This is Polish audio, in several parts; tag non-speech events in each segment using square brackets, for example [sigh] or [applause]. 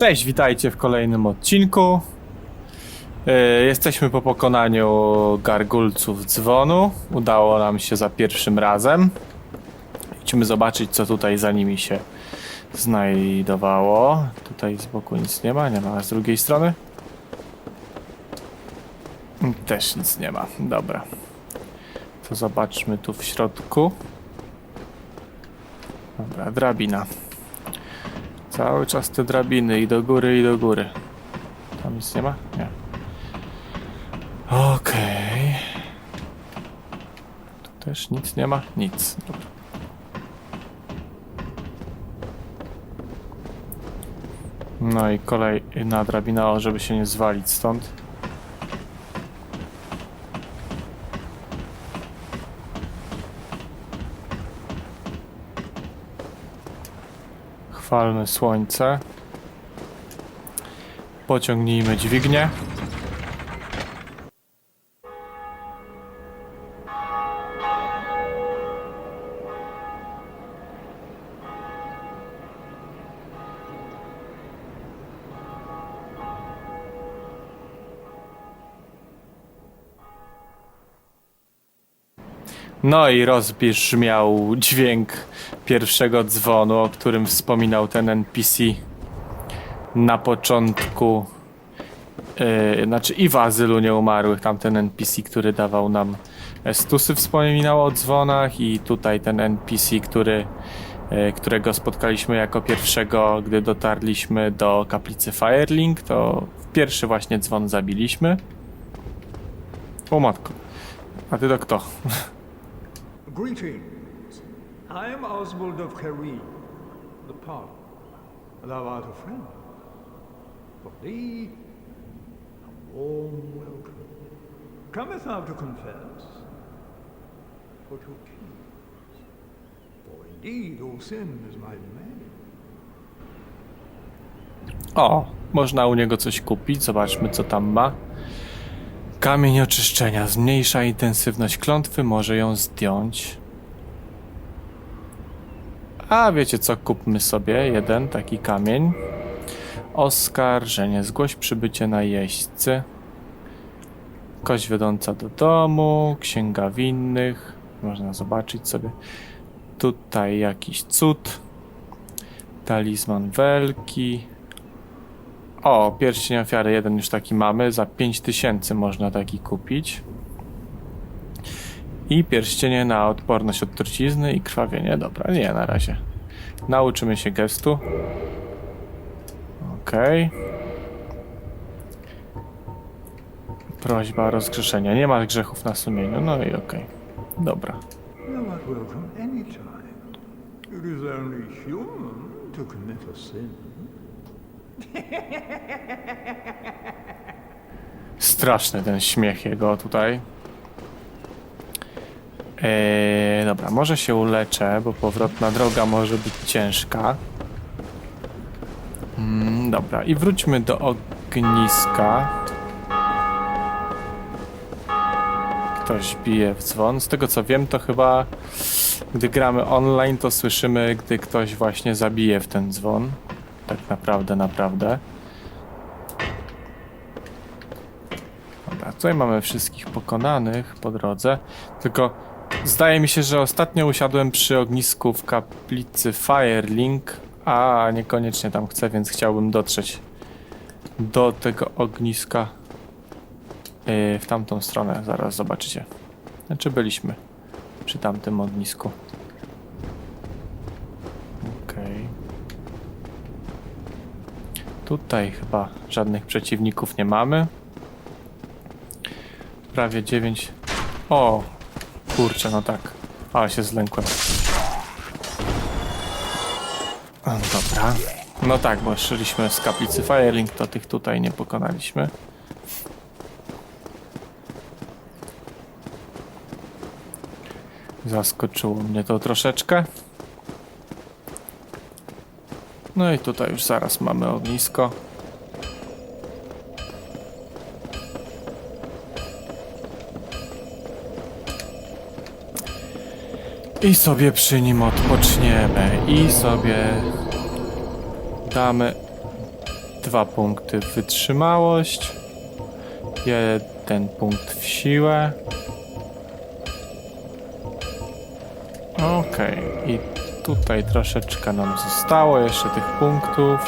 Cześć, witajcie w kolejnym odcinku. E, Jesteśmy po pokonaniu gargulców dzwonu. Udało nam się za pierwszym razem. Idźmy zobaczyć, co tutaj za nimi się znajdowało. Tutaj z boku nic nie ma, nie ma. A z drugiej strony? Też nic nie ma. Dobra. To zobaczmy tu w środku. Dobra, drabina. Cały czas te drabiny i do góry, i do góry. Tam nic nie ma? Nie. Okej. Tu też nic nie ma? Nic. Dobra. No i kolejna drabina, żeby się nie zwalić stąd. Chwalmy słońce. Pociągnijmy dźwignię. No i rozbrzmiał dźwięk pierwszego dzwonu, o którym wspominał ten NPC na początku. Yy, znaczy i w Azylu Nieumarłych, tamten NPC, który dawał nam stusy, wspominał o dzwonach i tutaj ten NPC, który, yy, którego spotkaliśmy jako pierwszego, gdy dotarliśmy do kaplicy Firelink, to pierwszy właśnie dzwon zabiliśmy. O matko. A ty to kto? Greetings. I am Oswald of Careem, the Park. Thou art a friend. For thee, a warm welcome. Cometh thou to confess? For to accuse? For indeed all sin is my domain. O, można u niego coś kupić. Zobaczmy, co tam ma. Kamień oczyszczenia. Zmniejsza intensywność klątwy, może ją zdjąć. A wiecie co? Kupmy sobie jeden taki kamień. Oskarżenie. Zgłoś przybycie na jeźdźcy. Kość wiodąca do domu. Księga winnych. Można zobaczyć sobie. Tutaj jakiś cud. Talizman welki. O, pierścień ofiary jeden już taki mamy. Za 5000 można taki kupić. I pierścienie na odporność od trucizny i krwawienie. Dobra, nie na razie. Nauczymy się gestu. Okej. Prośba o rozgrzeszenie. Nie ma grzechów na sumieniu. No i okej. Dobra. Thou Straszny ten śmiech jego tutaj. Eee, dobra, może się uleczę, bo powrotna droga może być ciężka. Mm, dobra, i wróćmy do ogniska. Ktoś bije w dzwon. Z tego co wiem, to chyba gdy gramy online, to słyszymy, gdy ktoś właśnie zabije w ten dzwon. Tak naprawdę, naprawdę. Dobra, tutaj mamy wszystkich pokonanych po drodze. Tylko zdaje mi się, że ostatnio usiadłem przy ognisku w kaplicy Firelink, a niekoniecznie tam chcę, więc chciałbym dotrzeć do tego ogniska yy, w tamtą stronę. Zaraz zobaczycie. Znaczy byliśmy przy tamtym ognisku. Okej. Tutaj chyba żadnych przeciwników nie mamy. Prawie 9. O! Kurczę, no tak. Ale się zlękłem. Dobra. No tak, bo szliśmy z kaplicy Firelink, to tych tutaj nie pokonaliśmy. Zaskoczyło mnie to troszeczkę. No i tutaj już zaraz mamy ognisko. I sobie przy nim odpoczniemy. I sobie damy Dwa punkty w wytrzymałość. Jeden punkt w siłę. Tutaj troszeczkę nam zostało jeszcze tych punktów.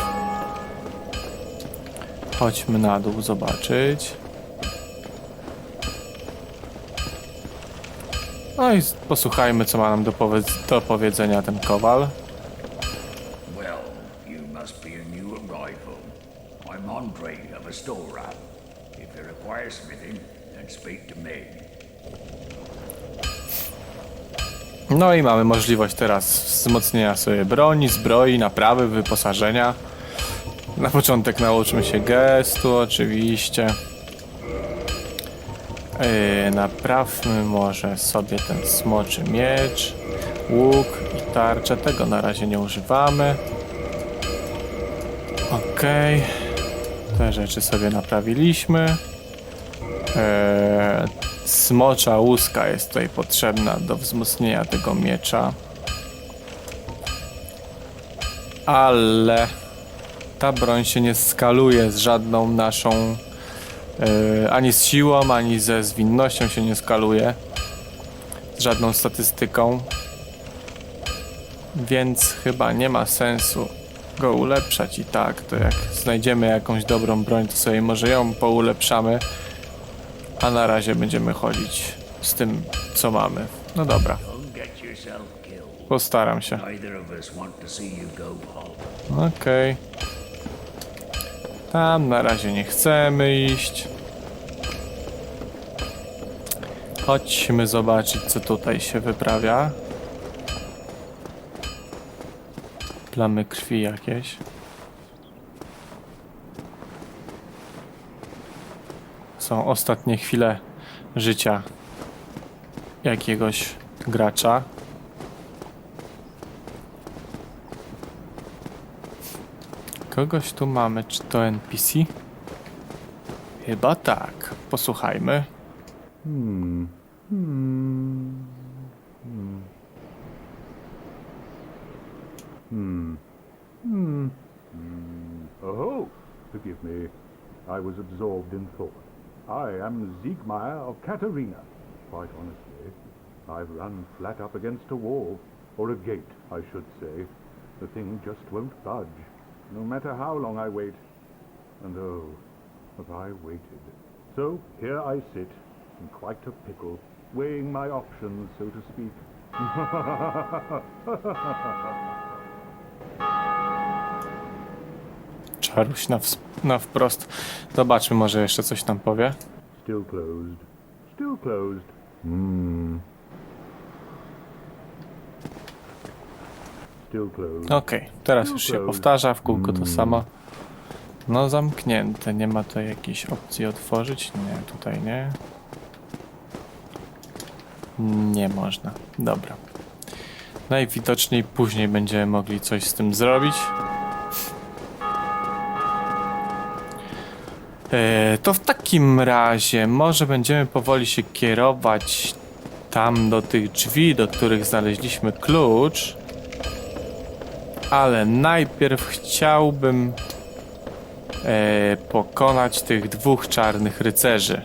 Chodźmy na dół zobaczyć. No i posłuchajmy, co ma nam do, powiedz- do powiedzenia ten kowal. No i mamy możliwość teraz wzmocnienia sobie broni, zbroi, naprawy, wyposażenia. Na początek nauczmy się gestu, oczywiście. Yy, naprawmy może sobie ten smoczy miecz, łuk i tarczę. Tego na razie nie używamy. Okej. Te rzeczy sobie naprawiliśmy. Eee, smocza łuska jest tutaj potrzebna do wzmocnienia tego miecza. Ale ta broń się nie skaluje z żadną naszą eee, ani z siłą, ani ze zwinnością się nie skaluje. Z żadną statystyką. Więc chyba nie ma sensu go ulepszać i tak, to jak znajdziemy jakąś dobrą broń, to sobie może ją poulepszamy. A na razie będziemy chodzić z tym, co mamy. No dobra, postaram się. Okej. Tam na razie nie chcemy iść. Chodźmy zobaczyć, co tutaj się wyprawia. Plamy krwi jakieś. Są ostatnie chwile życia jakiegoś gracza. Kogoś tu mamy, czy to NPC? Chyba tak. Posłuchajmy. Oh, forgive me. I was absorbed in thought. I am Siegmeyer of Katerina. Quite honestly, I've run flat up against a wall, or a gate, I should say. The thing just won't budge, no matter how long I wait. And oh, have I waited. So here I sit, in quite a pickle, weighing my options, so to speak. [laughs] Czaruś na, na wprost. Zobaczmy, może jeszcze coś nam powie. Still closed. Still closed. Hmm. Still closed. Okej, teraz już się powtarza w kółko to samo. No zamknięte, nie ma tutaj jakiejś opcji otworzyć? Nie, tutaj nie. Nie można. Dobra. Najwidoczniej później będziemy mogli coś z tym zrobić. To w takim razie może będziemy powoli się kierować tam do tych drzwi, do których znaleźliśmy klucz. Ale najpierw chciałbym e, pokonać tych dwóch czarnych rycerzy,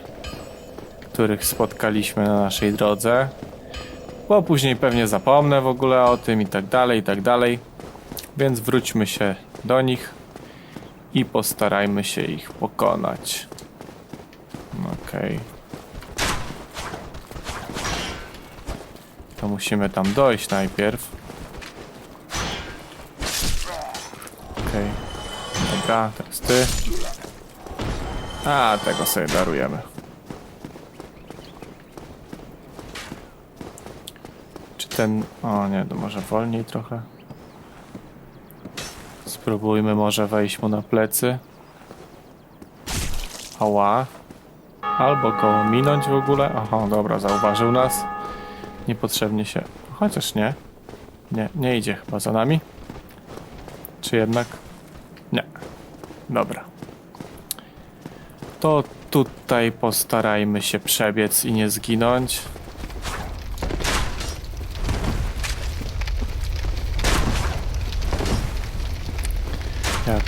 których spotkaliśmy na naszej drodze. Bo później pewnie zapomnę w ogóle o tym i tak dalej, i tak dalej. Więc wróćmy się do nich i postarajmy się ich pokonać. Okej. To musimy tam dojść najpierw. Okej. Dobra, teraz ty. A, tego sobie darujemy. Czy ten... O nie, to może wolniej trochę. Spróbujmy może wejść mu na plecy. Ała. Albo go minąć w ogóle. Aha, dobra, zauważył nas. Niepotrzebnie się... Chociaż nie. Nie, nie idzie chyba za nami. Czy jednak? Nie. Dobra. To tutaj postarajmy się przebiec i nie zginąć.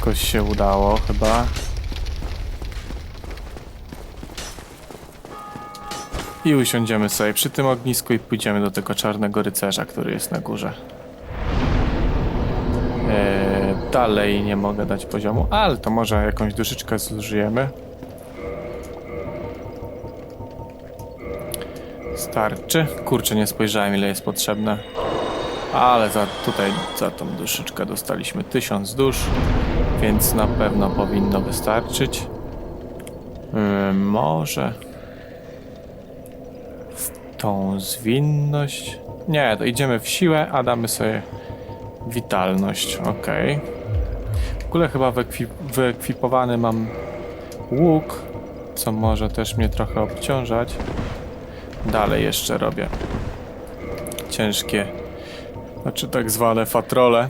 Jakoś się udało chyba. I usiądziemy sobie przy tym ognisku i pójdziemy do tego czarnego rycerza, który jest na górze. Eee, dalej nie mogę dać poziomu, ale to może jakąś duszyczkę zużyjemy. Starczy. Kurczę, nie spojrzałem ile jest potrzebne. Ale za tutaj, za tą duszyczkę dostaliśmy 1000 dusz, więc na pewno powinno wystarczyć. Yy, może w tą zwinność. Nie, to idziemy w siłę, a damy sobie witalność. Ok. W ogóle chyba wyekwi wyekwipowany mam łuk, co może też mnie trochę obciążać. Dalej jeszcze robię ciężkie, znaczy tak zwane fatrole.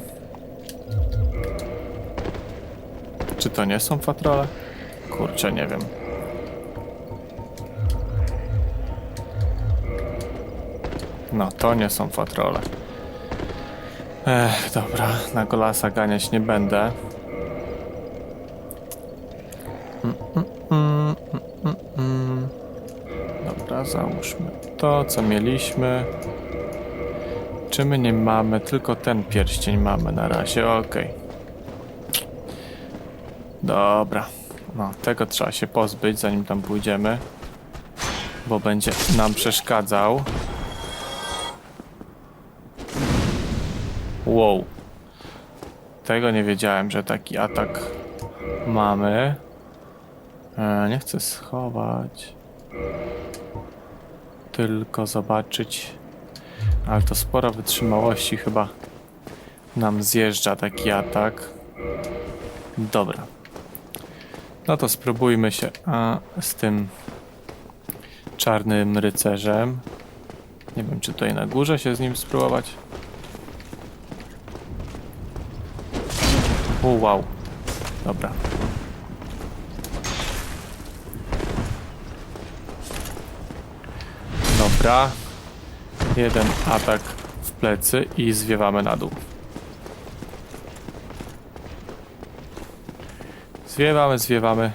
Czy to nie są fatrole? Kurczę, nie wiem. No, to nie są fatrole. Ech, dobra, na golasa ganiać nie będę. Mm, mm, mm. Dobra, załóżmy to, co mieliśmy. Czy my nie mamy? Tylko ten pierścień mamy na razie, okej. Dobra. No, tego trzeba się pozbyć, zanim tam pójdziemy. Bo będzie nam przeszkadzał. Wow. Tego nie wiedziałem, że taki atak mamy. E, nie chcę schować. Tylko zobaczyć. Ale to sporo wytrzymałości chyba nam zjeżdża taki atak. Dobra. No to spróbujmy się a, z tym czarnym rycerzem. Nie wiem, czy tutaj na górze się z nim spróbować. O, wow. Dobra. Dobra. Jeden atak w plecy i zwiewamy na dół. Zwiewamy, zwiewamy.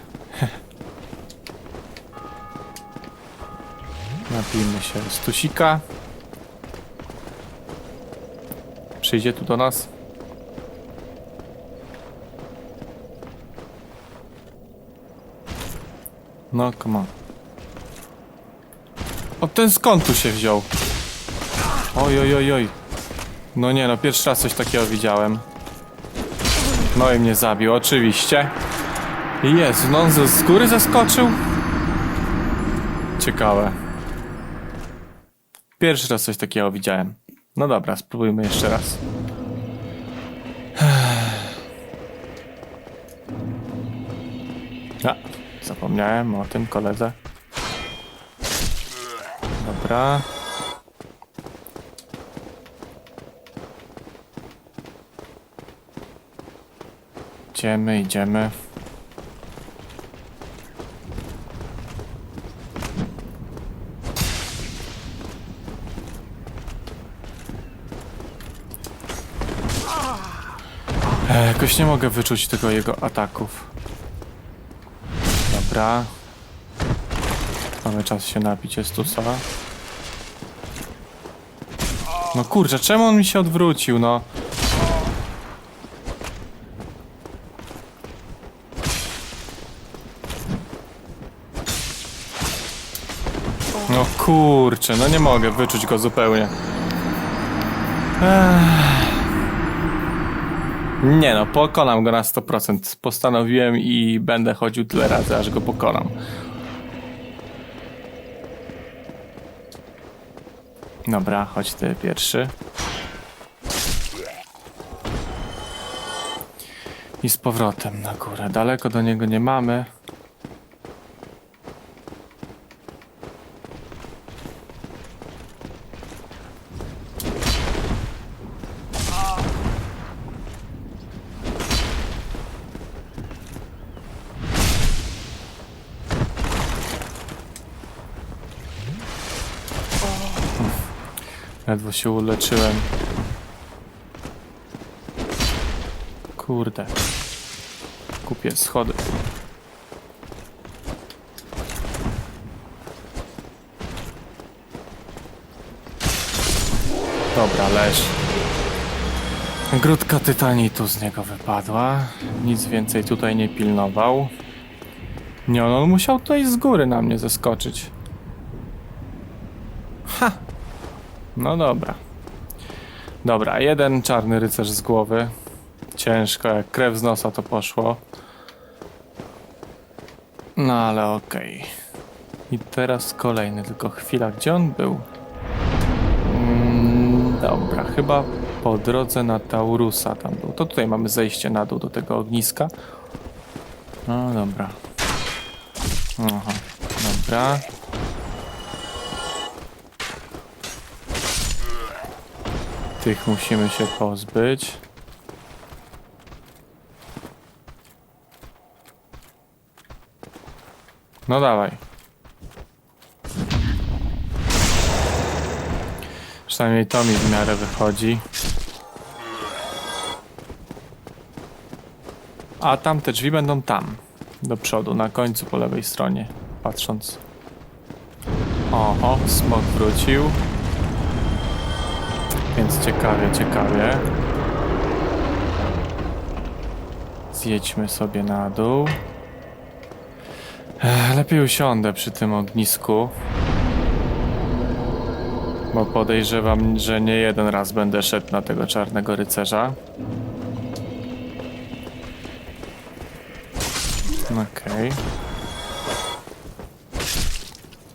Napijmy się z tusika. Przyjdzie tu do nas. No, come on. O, ten skąd tu się wziął? Oj, oj, oj, oj. No nie no, pierwszy raz coś takiego widziałem. No i mnie zabił, oczywiście. Jezu, no on ze- z góry zeskoczył? Ciekawe. Pierwszy raz coś takiego widziałem. No dobra, spróbujmy jeszcze raz. A, zapomniałem o tym koledze. Dobra. Idziemy, idziemy. Jakoś nie mogę wyczuć tego jego ataków. Dobra. Mamy czas się napić, jest tu sola. No kurczę, czemu on mi się odwrócił, no? No kurczę, no nie mogę wyczuć go zupełnie. Ech. Nie no, pokonam go na 100%. Postanowiłem i będę chodził tyle razy, aż go pokonam. Dobra, chodź ty pierwszy. I z powrotem na górę. Daleko do niego nie mamy. Ledwo się uleczyłem. Kurde. Kupię schody. Dobra, leż. Grudka tytanitu z niego wypadła. Nic więcej tutaj nie pilnował. Nie, on musiał tutaj z góry na mnie zeskoczyć. No dobra. Dobra, jeden czarny rycerz z głowy. Ciężko, jak krew z nosa to poszło. No ale okej. I teraz kolejny, tylko chwila, gdzie on był? Mm, dobra, chyba po drodze na Taurusa tam był. To tutaj mamy zejście na dół do tego ogniska. No dobra. Aha, dobra. Tych musimy się pozbyć. No dawaj. Przynajmniej to mi w miarę wychodzi. A tamte drzwi będą tam. Do przodu, na końcu po lewej stronie. Patrząc. Oho, smok wrócił. Więc ciekawie, ciekawie. Zjedźmy sobie na dół. Lepiej usiądę przy tym ognisku. Bo podejrzewam, że nie jeden raz będę szedł na tego czarnego rycerza. Okej.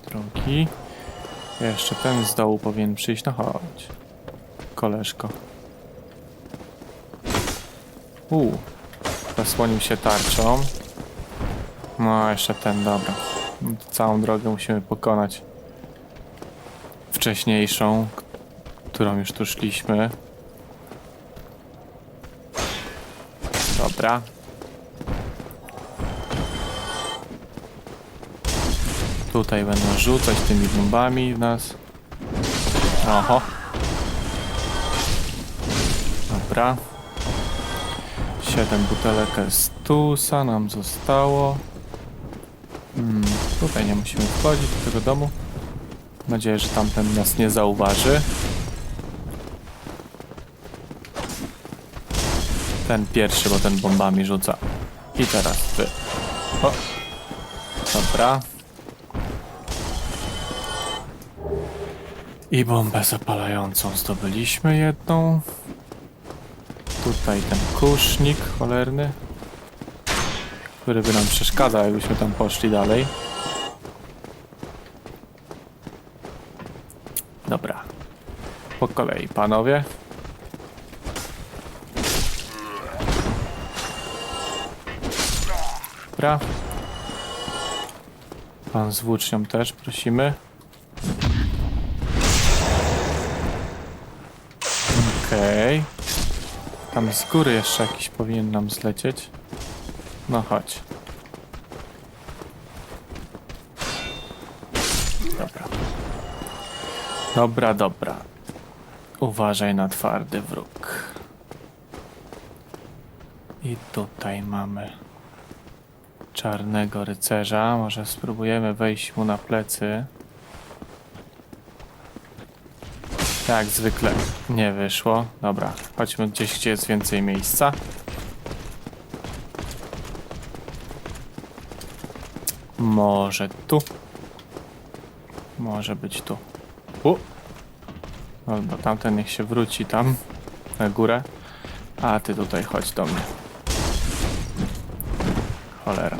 Drugi. Jeszcze ten z dołu powinien przyjść. No chodź. Koleżko. Uuu. Zasłonił się tarczą. No, jeszcze ten, dobra. Całą drogę musimy pokonać. Wcześniejszą, którą już tu szliśmy. Dobra. Tutaj będą rzucać tymi bombami w nas. Oho. Dobra. Siedem butelek Estusa nam zostało. Hmm, tutaj nie musimy wchodzić do tego domu. Mam nadzieję, że tamten nas nie zauważy. Ten pierwszy, bo ten bombami rzuca. I teraz ty. O. Dobra. I bombę zapalającą zdobyliśmy jedną. Tutaj ten kusznik cholerny, który by nam przeszkadzał, jakbyśmy tam poszli dalej. Dobra. Po kolei, panowie. Dobra. Pan z włócznią też prosimy. Okej. Tam z góry jeszcze jakiś powinien nam zlecieć. No chodź. Dobra. Dobra, dobra. Uważaj na twardy wróg. I tutaj mamy czarnego rycerza. Może spróbujemy wejść mu na plecy. Jak zwykle nie wyszło. Dobra, chodźmy gdzieś, gdzie jest więcej miejsca. Może tu. Może być tu. U. No, bo tamten niech się wróci tam na górę. A ty tutaj chodź do mnie. Cholera.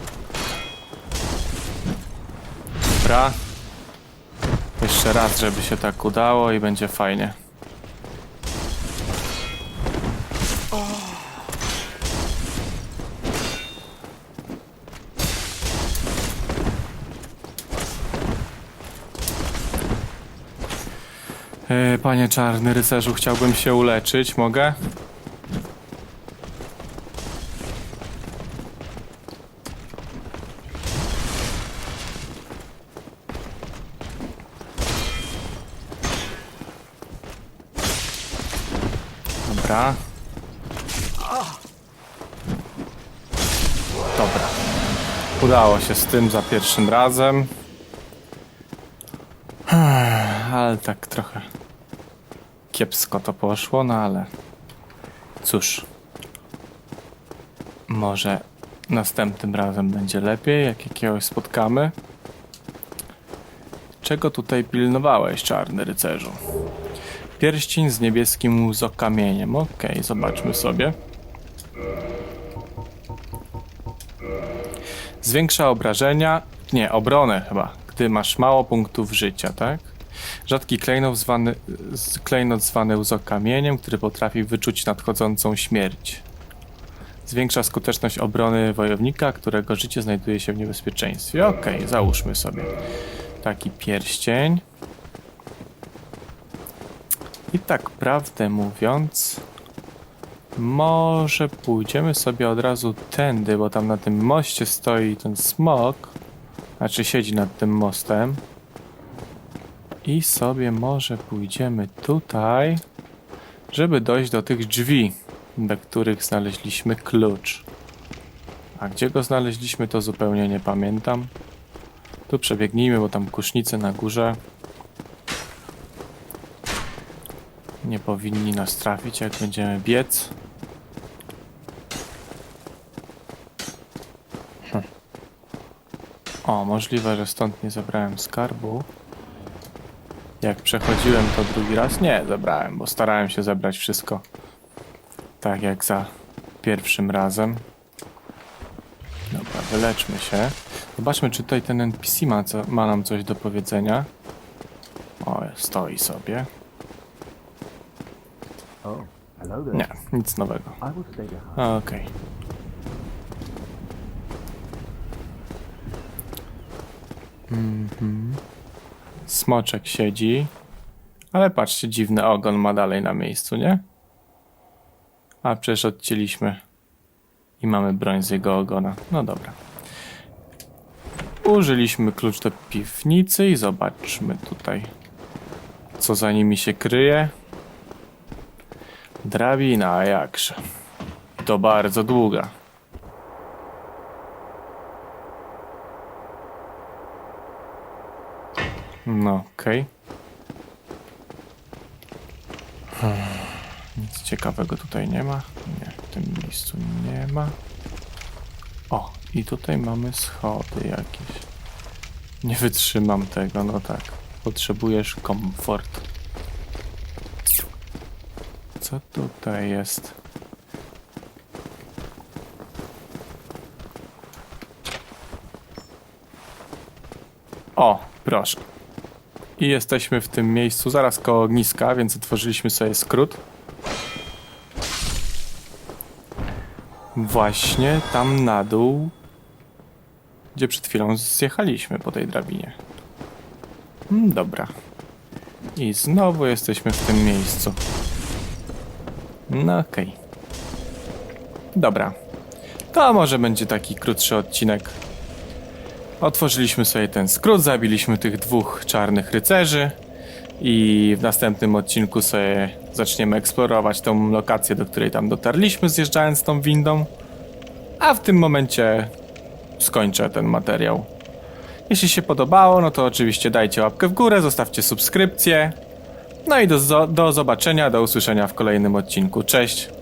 Dobra. Jeszcze raz, żeby się tak udało i będzie fajnie. E, Panie czarny rycerzu, chciałbym się uleczyć, mogę? Udało się z tym za pierwszym razem. Ale tak trochę kiepsko to poszło, no ale cóż. Może następnym razem będzie lepiej, jak jakiegoś spotkamy. Czego tutaj pilnowałeś, czarny rycerzu? Pierścień z niebieskim łzokamieniem. Okej, zobaczmy sobie. Zwiększa obrażenia, nie, obronę chyba, gdy masz mało punktów życia, tak? Rzadki klejnot zwany, klejnot zwany który potrafi wyczuć nadchodzącą śmierć. Zwiększa skuteczność obrony wojownika, którego życie znajduje się w niebezpieczeństwie. Okej, załóżmy sobie taki pierścień. I tak prawdę mówiąc, może pójdziemy sobie od razu tędy, bo tam na tym moście stoi ten smok. Znaczy siedzi nad tym mostem. I sobie może pójdziemy tutaj, żeby dojść do tych drzwi, do których znaleźliśmy klucz. A gdzie go znaleźliśmy, to zupełnie nie pamiętam. Tu przebiegnijmy, bo tam kusznice na górze. Nie powinni nas trafić, jak będziemy biec. O, możliwe, że stąd nie zabrałem skarbu. Jak przechodziłem to drugi raz, nie zabrałem, bo starałem się zebrać wszystko tak jak za pierwszym razem. Dobra, wyleczmy się. Zobaczmy, czy tutaj ten NPC ma, co, ma nam coś do powiedzenia. O, stoi sobie. Oh. Nie, nic nowego. I will Mhm. Smoczek siedzi. Ale patrzcie, dziwny ogon ma dalej na miejscu, nie? A przecież odcięliśmy. I mamy broń z jego ogona. No dobra. Użyliśmy klucz do piwnicy i zobaczmy tutaj, co za nimi się kryje. Drabina, jakże. To bardzo długa. No, okej. Hmm, Nic ciekawego tutaj nie ma. Nie, w tym miejscu nie ma. O, i tutaj mamy schody jakieś. Nie wytrzymam tego, no tak. Potrzebujesz komfort. Co tutaj jest? O, proszę. I jesteśmy w tym miejscu zaraz koło ogniska, więc otworzyliśmy sobie skrót. Właśnie tam na dół, gdzie przed chwilą zjechaliśmy po tej drabinie. Mm, dobra. I znowu jesteśmy w tym miejscu. No okej. Dobra. To może będzie taki krótszy odcinek. Otworzyliśmy sobie ten skrót, zabiliśmy tych dwóch czarnych rycerzy i w następnym odcinku sobie zaczniemy eksplorować tą lokację, do której tam dotarliśmy zjeżdżając tą windą. A w tym momencie skończę ten materiał. Jeśli się podobało, no to oczywiście dajcie łapkę w górę, zostawcie subskrypcję. No i do, do zobaczenia, do usłyszenia w kolejnym odcinku. Cześć!